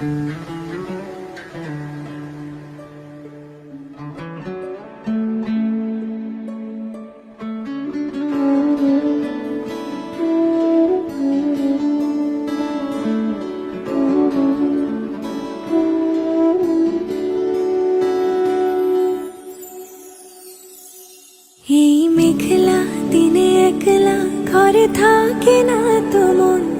এই মেঘলা দিনে একলা ঘরে থাকে না তো মন।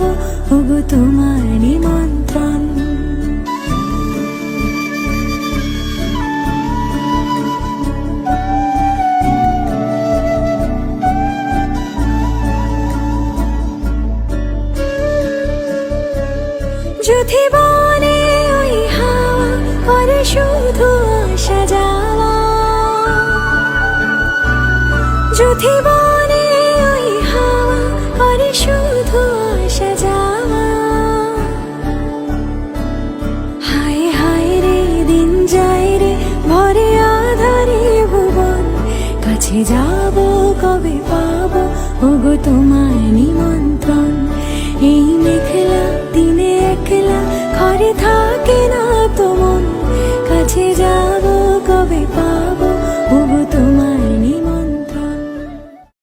যদি বনে ওই হাওয়া করে শুধু আসা যাওয়া। যদি বনে ওই হাওয়া করে শুধু আসা যাওয়া। হায় হায় রে, দিন যায় রে, ভরে আধারে ভুবন। কাছে যাব, কবে পাবো, ওগো তোমার নিমন্ত্রণ। এই মেঘলা দিনে একলা ঘরে থাকে